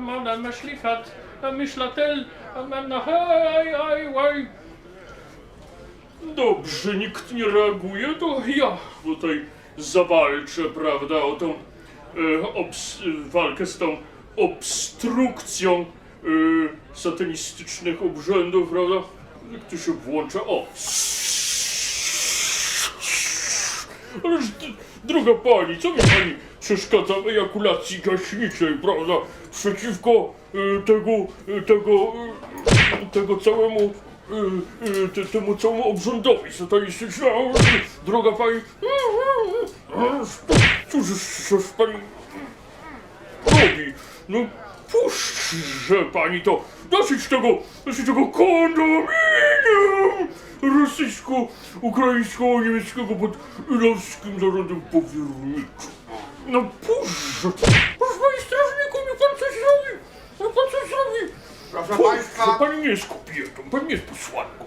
man myśli hat, a myślatel, na hej, aj, aj. Dobrze, nikt nie reaguje, to ja tutaj zawalczę, prawda, o tą e, walkę z tą obstrukcją e, satanistycznych obrzędów, prawda? Jak to się włącza? O! Ależ d- droga pani, co mi pani przeszkadza w ejakulacji gaśniczej, prawda? Przeciwko e, tego, e, tego, e, tego całemu, e, e, te, temu całemu obrzędowi satanistycznemu. Droga pani, cóż, cóż pani robi? No puszczże pani to, dosyć tego, dosyć tego kondominium rosyjsko-ukraińsko-niemieckiego pod ilowskim zarodem powierniczym. No puszczże, proszę pani strażniku, niech pan coś zrobi, niech pan coś zrobi. Proszę państwa, pani nie jest kobietą, pani nie jest posłanką.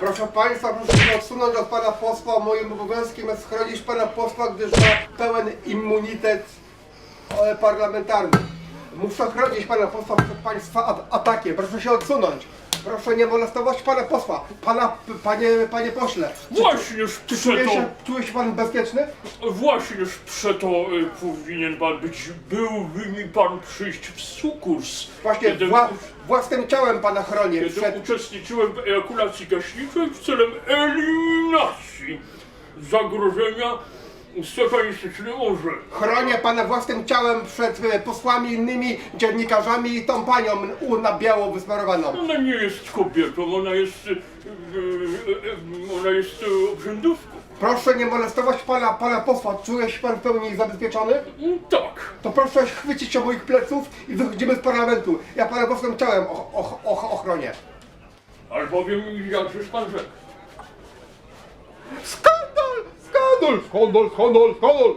proszę państwa, proszę się odsunąć od pana posła. Moim obowiązkiem jest chronić pana posła, gdyż ma pełen immunitet e, parlamentarny. Muszę chronić pana posła przed państwa at- atakiem. Proszę się odsunąć. Proszę nie molestować pana posła. Pana, panie, panie pośle. Czy czuje przeto, się, czuje się pan bezpieczny? właśnież przeto y, powinien pan być, byłby mi pan przyjść w sukurs. Właśnie kiedy- wła, własnym ciałem pana chronię Kiedy przed... uczestniczyłem w ejakulacji gaśniczej w celem eliminacji zagrożenia satanistycznym orzechem. Chronię pana własnym ciałem przed e, posłami, innymi dziennikarzami i tą panią u, na biało wysmarowaną. Ona nie jest kobietą, ona jest, y, y, y, ona jest y, obrzędówką. Proszę nie molestować pana, pana posła. Czuje się pan w pełni zabezpieczony? Mm, Tak. To proszę chwycić się moich pleców i wychodzimy z parlamentu. Ja pana własnym ciałem och, och, och, ochronię. Albowiem jakżeż pan rzekł. skål, skål, skål, skål!